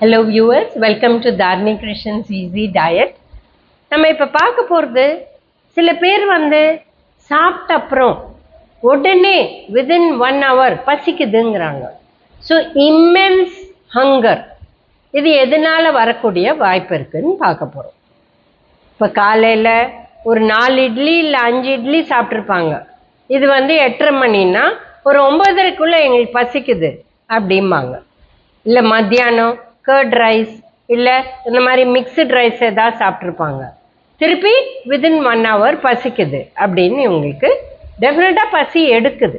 Hello viewers welcome to Dharmi Krishnan's easy diet நம்ம இப்போ பார்க்க போகிறது சில பேர் வந்து சாப்பிட்ட அப்புறம் உடனே விதின் ஒன் ஹவர் பசிக்குதுங்கிறாங்க. ஸோ இம்மென்ஸ் ஹங்கர் இது எதனால் வரக்கூடிய வாய்ப்பு இருக்குதுன்னு பார்க்க போகிறோம் இப்போ காலையில் ஒரு நாலு இட்லி இல்லை அஞ்சு இட்லி சாப்பிட்ருப்பாங்க இது வந்து எட்டரை மணின்னா ஒரு ஒம்பதரைக்குள்ளே எங்களுக்கு பசிக்குது அப்படிம்பாங்க. இல்லை மத்தியானம் கர்ட் ரைஸ் இல்லை இந்த மாதிரி மிக்சட் ரைஸ் ஏதாவது சாப்பிட்ருப்பாங்க திருப்பி விதின் ஒன் ஹவர் பசிக்குது அப்படின்னு இவங்களுக்கு டெஃபினட்டாக பசி எடுக்குது.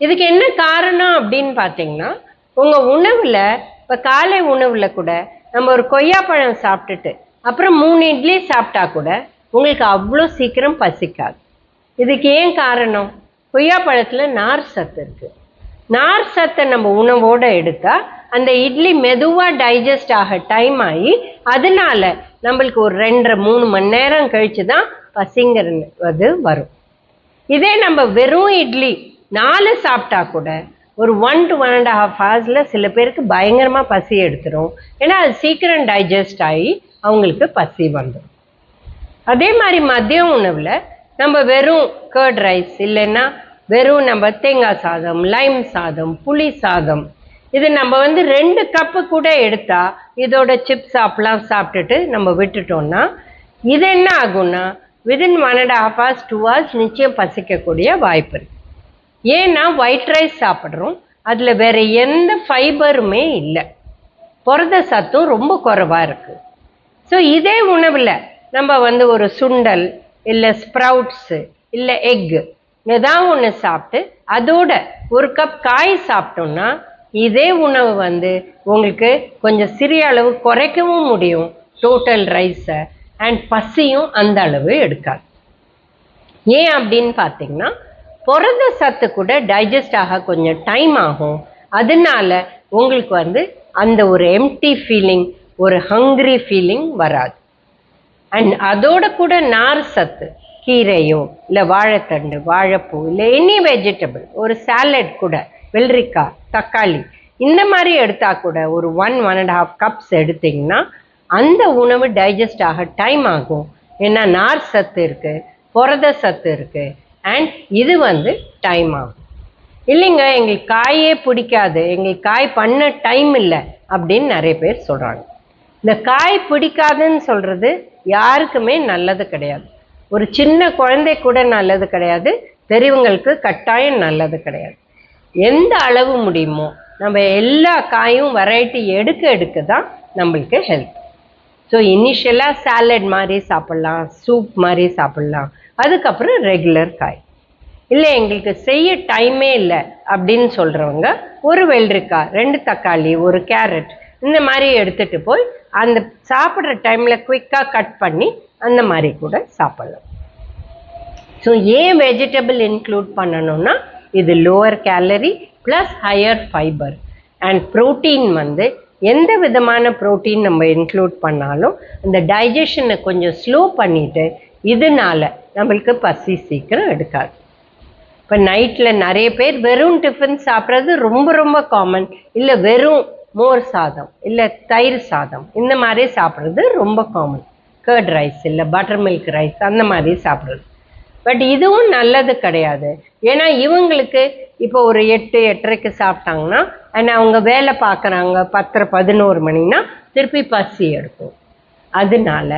இதுக்கு என்ன காரணம் அப்படின்னு பார்த்தீங்கன்னா உங்கள் உணவில் இப்போ காலை உணவில் கூட நம்ம ஒரு கொய்யாப்பழம் சாப்பிட்டுட்டு அப்புறம் மூணு இட்லி சாப்பிட்டா கூட உங்களுக்கு அவ்வளோ சீக்கிரம் பசிக்காது. இதுக்கு ஏன் காரணம்? கொய்யாப்பழத்தில் நார் சத்து இருக்குது நார் சத்தை நம்ம உணவோடு எடுத்தால் அந்த இட்லி மெதுவாக டைஜஸ்ட் ஆக டைம் ஆகி அதனால நம்மளுக்கு ஒரு ரெண்டரை மூணு மணி நேரம் கழித்து தான் பசிங்கிறது வரும். இதே நம்ம வெறும் இட்லி நாலு சாப்பிட்டா கூட ஒரு one to one and half ஹவர்ஸில் சில பேருக்கு பயங்கரமாக பசி எடுத்துரும். ஏன்னா அது சீக்கிரம் டைஜஸ்ட் ஆகி அவங்களுக்கு பசி வந்துடும் அதே மாதிரி மதிய உணவில் நம்ம வெறும் கர்ட் ரைஸ் இல்லைன்னா வெறும் நம்ம தேங்காய் சாதம் லைம் சாதம் புளி சாதம் இது நம்ம வந்து ரெண்டு கப்பு கூட எடுத்தா இதோட சிப்ஸ் அப்பெல்லாம் சாப்பிட்டுட்டு நம்ம விட்டுட்டோம்னா இது என்ன ஆகும்னா within one and half hours two hours நிச்சயம் பசிக்கக்கூடிய வாய்ப்பு இருக்கு. ஏன்னா ஒயிட் ரைஸ் சாப்பிட்றோம். அதில் வேற எந்த ஃபைபருமே இல்லை. புரத சத்தும் ரொம்ப குறைவாக இருக்குது ஸோ இதே உணவில் நம்ம வந்து ஒரு சுண்டல் இல்லை ஸ்ப்ரவுட்ஸு இல்லை எக்கு ஏதாவது ஒன்று சாப்பிட்டு அதோட ஒரு கப் காய் சாப்பிட்டோம்னா இதே உணவு வந்து உங்களுக்கு கொஞ்சம் சிறிய அளவு குறைக்கவும் முடியும். டோட்டல் ரைஸை அண்ட் பசியும் அந்த அளவு எடுக்காது. ஏன் அப்படின்னு பார்த்தீங்கன்னா புரத சத்து கூட டைஜஸ்ட் ஆக கொஞ்சம் டைம் ஆகும். அதனால உங்களுக்கு வந்து அந்த ஒரு எம்டி ஃபீலிங் ஒரு ஹங்க்ரி ஃபீலிங் வராது. அண்ட் அதோட கூட நார் சத்து கீரையோ இல்லை வாழைத்தண்டு வாழைப்பூ இல்லை எனி வெஜிடபிள் ஒரு சாலட் கூட வெள்ளரிக்காய் தக்காளி. இந்த மாதிரி எடுத்தால் கூட ஒரு one one and half cups எடுத்தீங்கன்னா அந்த உணவு டைஜஸ்ட் ஆக டைம் ஆகும். ஏன்னா நார் சத்து இருக்குது புரத சத்து இருக்குது அண்ட் இது வந்து டைம் ஆகும். இல்லைங்க எங்களுக்கு காயே பிடிக்காது. எங்களுக்கு காய் பண்ண டைம் இல்லை அப்படின்னு நிறைய பேர் சொல்கிறாங்க இந்த காய் பிடிக்காதுன்னு சொல்கிறது யாருக்குமே நல்லது கிடையாது. ஒரு சின்ன குழந்தை கூட நல்லது கிடையாது. பெரியவங்களுக்கு கட்டாயம் நல்லது கிடையாது. எந்த அளவு முடியுமோ நம்ம எல்லா காயும் வெரைட்டி எடுக்க எடுக்க தான் நம்மளுக்கு ஹெல்த் ஸோ இனிஷியலாக சாலட் மாதிரி சாப்பிட்லாம் சூப் மாதிரி சாப்பிட்லாம். அதுக்கப்புறம் ரெகுலர் காய். இல்லை எங்களுக்கு செய்ய டைமே இல்லை அப்படின்னு சொல்கிறவங்க ஒரு வெள்ளரிக்காய் ரெண்டு தக்காளி ஒரு கேரட் இந்த மாதிரி எடுத்துகிட்டு போய் அந்த சாப்பிட்ற டைமில் குயிக்காக கட் பண்ணி அந்த மாதிரி கூட சாப்பிட்லாம். ஸோ ஏன் வெஜிடபிள் இன்க்ளூட் பண்ணணும்னா இது lower calorie plus higher fibre and protein வந்து எந்த விதமான ப்ரோட்டீன் நம்ம இன்க்ளூட் பண்ணாலும் அந்த டைஜஷனை கொஞ்சம் ஸ்லோ பண்ணிவிட்டு இதனால நம்மளுக்கு பசி சீக்கிரம் எடுக்காது. இப்போ நைட்டில் நிறைய பேர் வெறும் டிஃபன் சாப்பிட்றது ரொம்ப ரொம்ப காமன் இல்லை வெறும் மோர் சாதம் இல்லை தயிர் சாதம் இந்த மாதிரி சாப்பிட்றது ரொம்ப காமன் கர்ட் ரைஸ் இல்லை பட்டர் மில்க் ரைஸ் அந்த மாதிரி சாப்பிட்றது. பட் இதுவும் நல்லது கிடையாது. ஏன்னா இவங்களுக்கு இப்போ ஒரு எட்டு எட்டரைக்கு சாப்பிட்டாங்கன்னா அண்ட் அவங்க வேலை பார்க்குறாங்க பத்தரை பதினோரு மணினா திருப்பி பசி எடுக்கும். அதனால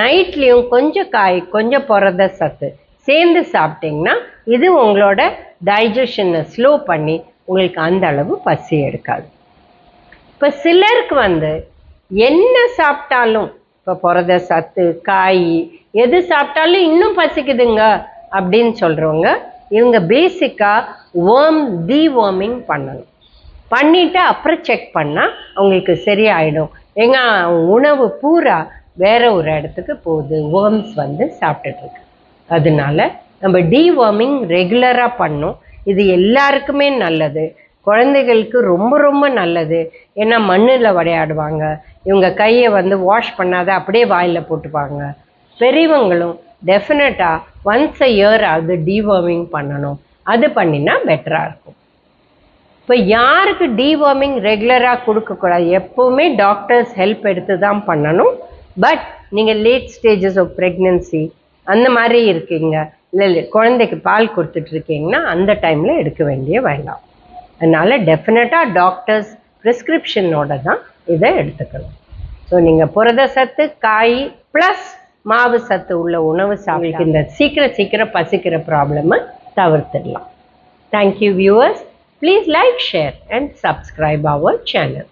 நைட்லேயும் கொஞ்சம் காய் கொஞ்சம் புரத சத்து சேர்ந்து சாப்பிட்டிங்கன்னா இது உங்களோட டைஜஷனை ஸ்லோ பண்ணி உங்களுக்கு அந்த அளவு பசி எடுக்காது. இப்போ சிலருக்கு வந்து என்ன சாப்பிட்டாலும் இப்போ புரத சத்து காய் எது சாப்பிட்டாலும் இன்னும் பசிக்குதுங்க. அப்படின்னு சொல்கிறவங்க இவங்க பேசிக்காக வேர்ம் டிவார்மிங் பண்ணணும். பண்ணிவிட்டு அப்புறம் செக் பண்ணால் அவங்களுக்கு சரியாயிடும். ஏங்க உணவு பூரா வேற ஒரு இடத்துக்கு போகுது. வேர்ம்ஸ் வந்து சாப்பிட்டுட்ருக்கு அதனால நம்ம டிவார்மிங் ரெகுலராக பண்ணோம் இது எல்லாருக்குமே நல்லது. குழந்தைகளுக்கு ரொம்ப ரொம்ப நல்லது. ஏன்னா மண்ணில் விளையாடுவாங்க. இவங்க கையை வந்து வாஷ் பண்ணாத அப்படியே வாயில் போட்டுப்பாங்க. பெரியவங்களும் டெஃபினட்டாக ஒன்ஸ் அ இயர் அது டிவார்மிங் பண்ணணும். அது பண்ணினா பெட்டராக இருக்கும். இப்போ யாருக்கு டீவர்மிங் ரெகுலராக கொடுக்கக்கூடாது? எப்போவுமே டாக்டர்ஸ் ஹெல்ப் எடுத்து தான் பண்ணணும். பட் நீங்கள் லேட் ஸ்டேஜஸ் ஆஃப் ப்ரெக்னென்சி அந்த மாதிரி இருக்கீங்க. இல்லை இல்லை குழந்தைக்கு பால் கொடுத்துட்டு இருக்கீங்கன்னா அந்த டைமில் எடுக்க வேண்டிய வேண்டாம். அதனால் டெஃபினட்டாக டாக்டர்ஸ் ப்ரிஸ்கிரிப்ஷனோட தான் இதை எடுத்துக்கணும். ஸோ நீங்கள் புரத சத்து காய் ப்ளஸ் மாவு சத்து உள்ள உணவு சாப்பிடுகின்ற இந்த சீக்கிரம் சீக்கிரம் பசிக்கிற ப்ராப்ளமை தவிர்த்துடலாம். Thank you viewers please like share and subscribe our channel